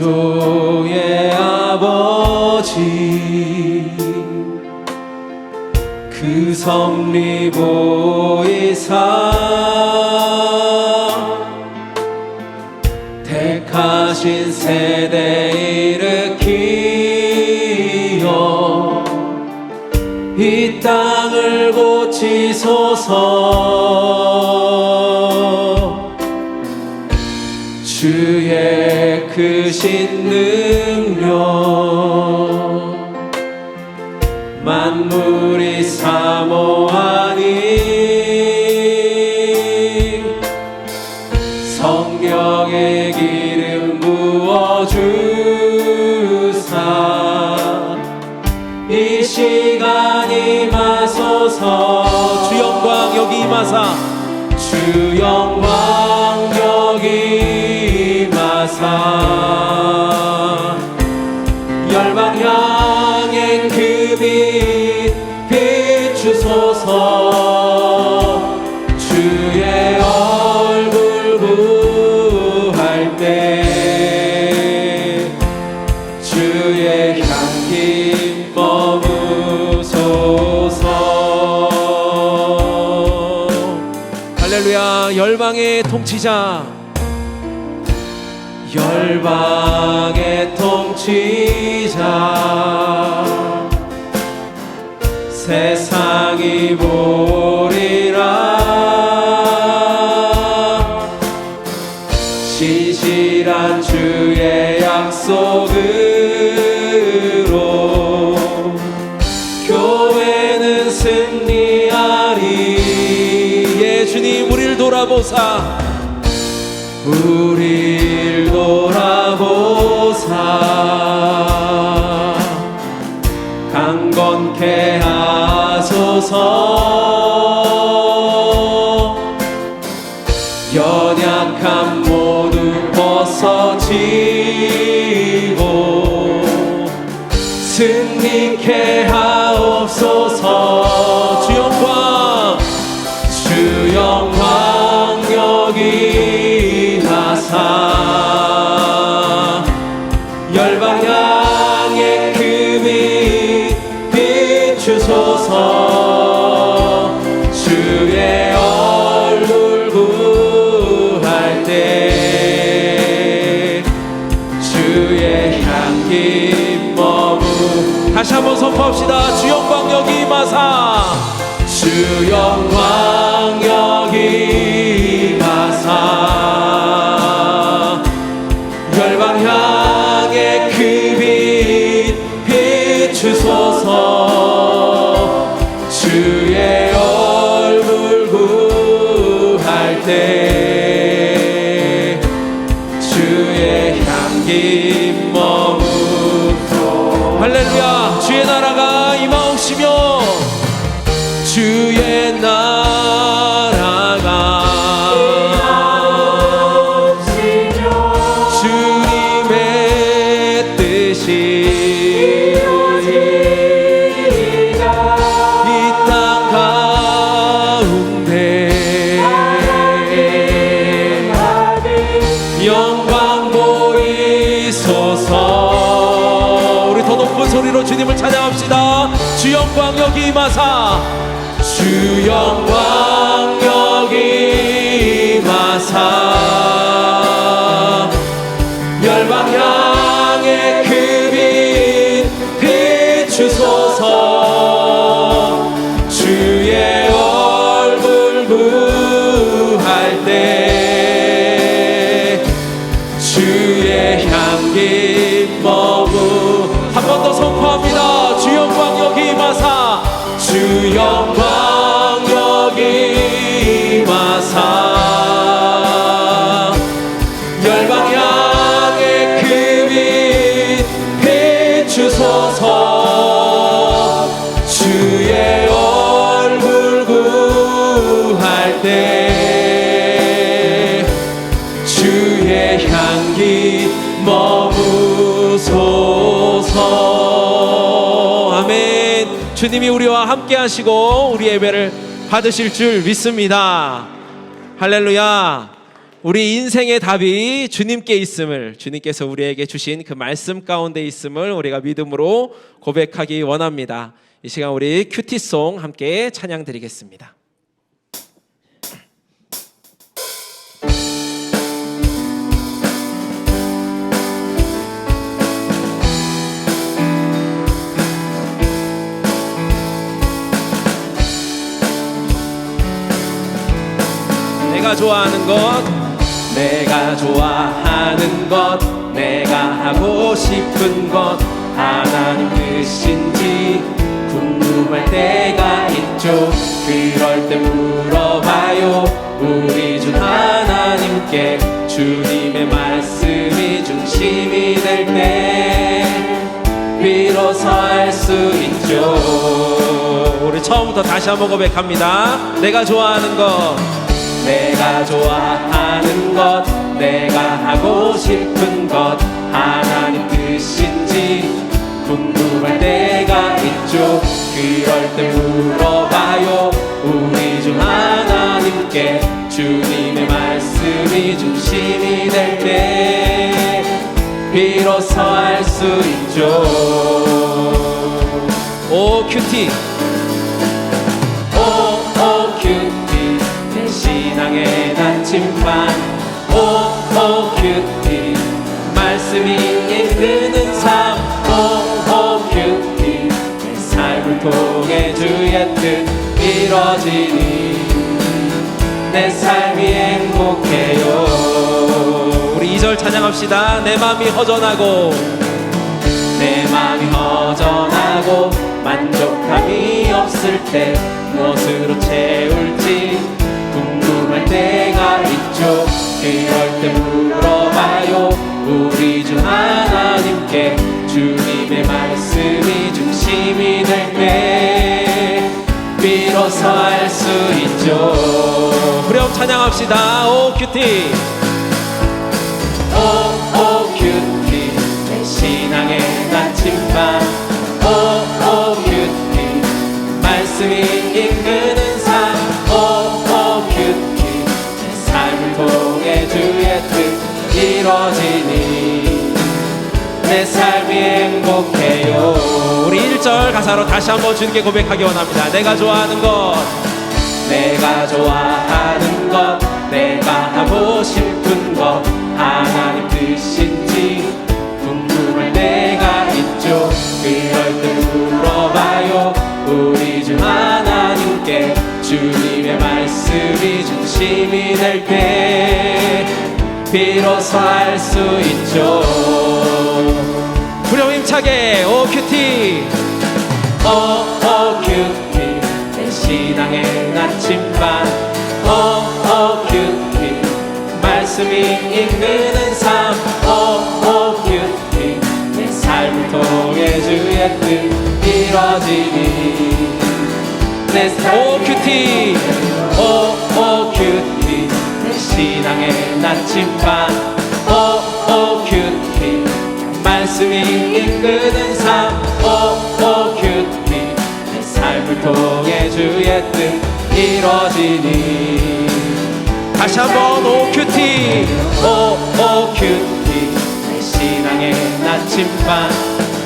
창조의 아버지 그 섭리 보이사 택하신 세대 일으키어 이 땅을 고치소서. shit. 비추소서. 주의 얼굴 구할 때 주의 향기 머무소서. 할렐루야 열방의 통치자. 열방의 통치자. 세상이 보리라. 시실한 주의 약속으로 교회는 승리하리. 예수님 우리를 돌아보사. 우 주옵소서 다시 한번 선포합시다. 주 영광 여기 마사. 주 영광 여기 임하사. 주 영광 여기 임하사. 주님이 우리와 함께 하시고 우리 예배를 받으실 줄 믿습니다. 할렐루야. 우리 인생의 답이 주님께 있음을 주님께서 우리에게 주신 그 말씀 가운데 있음을 우리가 믿음으로 고백하기 원합니다. 이 시간 우리 큐티송 함께 찬양 드리겠습니다. 내가 좋아하는 것 내가 좋아하는 것 내가 하고 싶은 것. 하나님 뜻인지 궁금할 때가 있죠. 그럴 때 물어봐요. 우리 주 하나님께 주님의 말씀이 중심이 될 때 비로소 알 수 있죠. 우리 처음부터 다시 한번 고백합니다. 내가 좋아하는 것 내가 좋아하는 것 내가 하고 싶은 것 하나님 뜻인지 궁금할 때가 있죠. 그럴 때 물어봐요. 우리 주 하나님께 주님의 말씀이 중심이 될 때 비로소 알 수 있죠. 오 큐티 통해 주의 뜻 이뤄지니 내 삶이 행복해요. 우리 2절 찬양합시다. 내 마음이 허전하고 내 마음이 허전하고 만족함이 없을 때 무엇으로 채울지 궁금할 때가 있죠. 그럴 때 물어봐요. 우리 주 하나님께 주님의 말씀이 중 심이 될 때 비로소 알 수 있죠. 후렴 찬양합시다. 오 큐티 행복해요. 우리 1절 가사로 다시 한번 주님께 고백하기 원합니다. 내가 좋아하는 것 내가 좋아하는 것 내가 하고 싶은 것 하나님 뜻인지 궁금할 때가 있죠. 그럴 때 물어봐요. 우리 주 하나님께 주님의 말씀이 중심이 될 때 비로소 알 수 있죠 후렴 힘차게 오 큐티 오오 큐티 내 신앙의 나침반. 오오 큐티 말씀이 이끄는 삶. 오오 큐티 내 삶을 통해 주의 뜻 이뤄지니 내 오 큐티 오오 큐티 내 신앙의 나침반 이 이끄는 삶 오오 큐티. 내 삶을 통해 주의 뜻 이뤄지니. 다시 한번 오 큐티. 오오 큐티. 내 신앙의 나침반.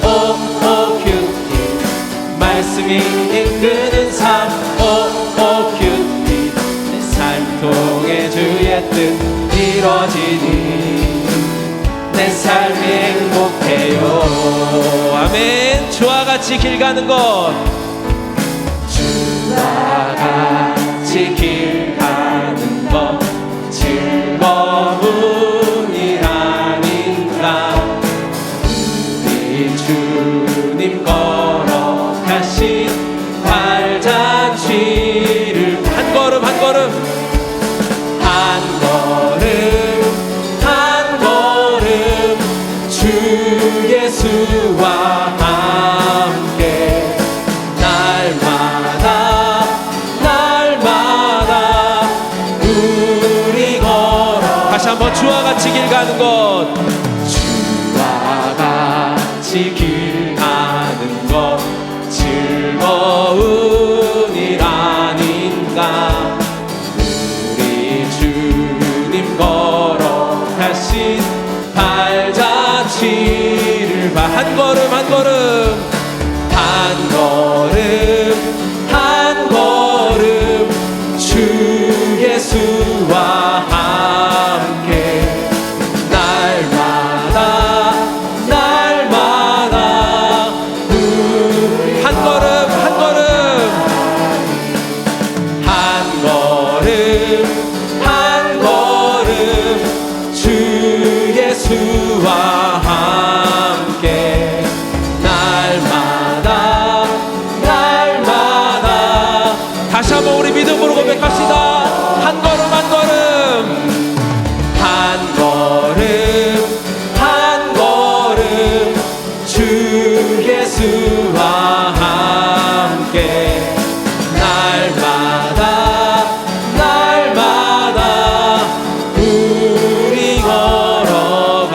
오오 큐티. 말씀이 이끄는 삶 오오 큐티. 내 삶을 통해 주의 뜻 이뤄지니 내 삶이 행복해요. 아멘. 주와 같이 길 가는 것. 주와 같이 한번 우리 믿음으로 고백합시다. 한 걸음 한 걸음. 한 걸음 한 걸음. 주 예수와 함께 날마다 날마다 우리 걸어가리.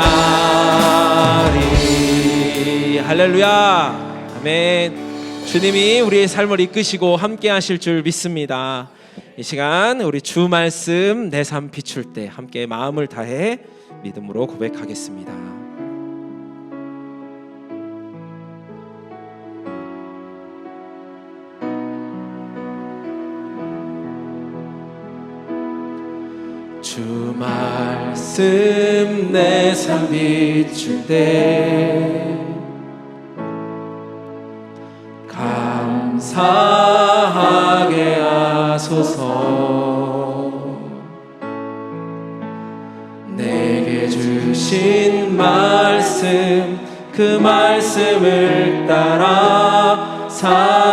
할렐루야. 아멘 주님이 우리의 삶을 이끄시고 함께 하실 줄 믿습니다. 이 시간 우리 주 말씀 내 삶 비출 때 함께 마음을 다해 믿음으로 고백하겠습니다. 주 말씀 내 삶 비출 때 감사하게 하소서. 내게 주신 말씀 그 말씀을 따라 살아가게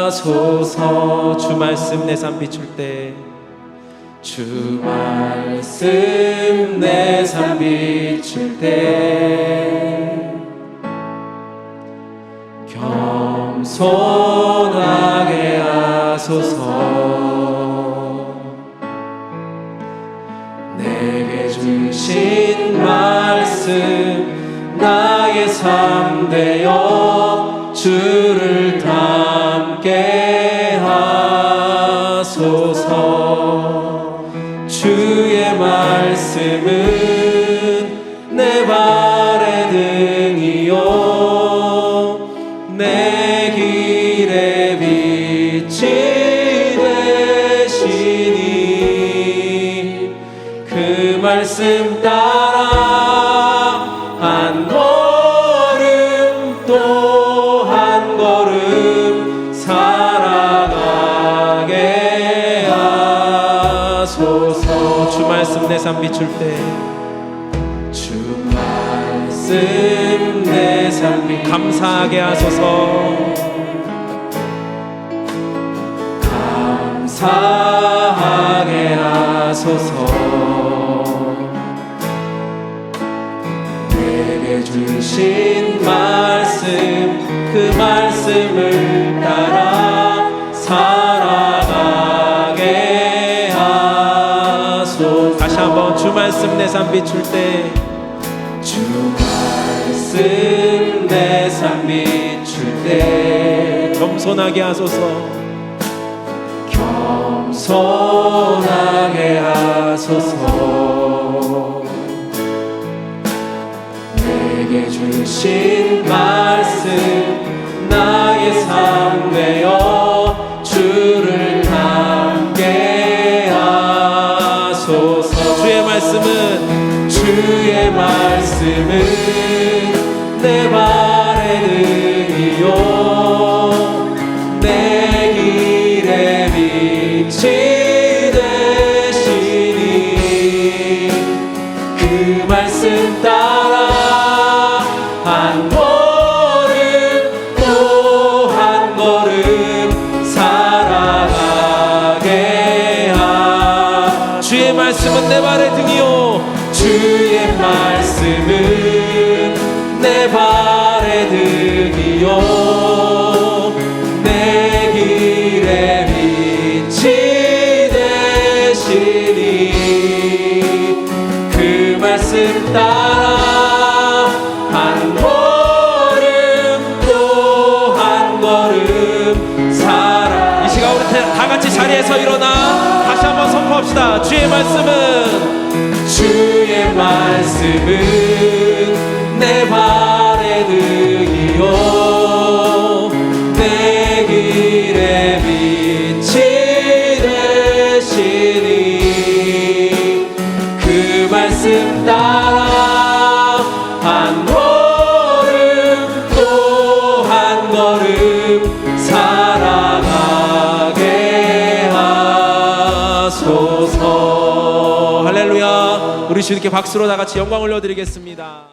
하소서. 주 말씀 내 삶 비출 때. 주 말씀 내 삶 비출 때 겸손하게 하소서. 내게 주신 말씀 나의 삶 되어 주를 말씀 따라 한 걸음 또 한 걸음 살아가게 하소서. 주 말씀 내 삶 비출 때. 주 말씀 내 삶이 감사하게 하소서. 감사하게 하소서 주신 말씀 그 말씀을 따라 살아가게 하소서. 다시 한번 주 말씀 내 삶 비출 때. 주 말씀 내 삶 비출 때. 겸손하게 하소서. 겸손하게 하소서 주신 말씀 나의 삶 되어 내 발의 등이요 내 길의 빛이 되시니 그 말씀 따라 한 걸음 또 한 걸음 살아. 이 시간 우리 다 같이 자리에서 일어나 다시 한번 선포합시다. 주의 말씀은 주의 말씀은 주님께 박수로 다 같이 영광 올려드리겠습니다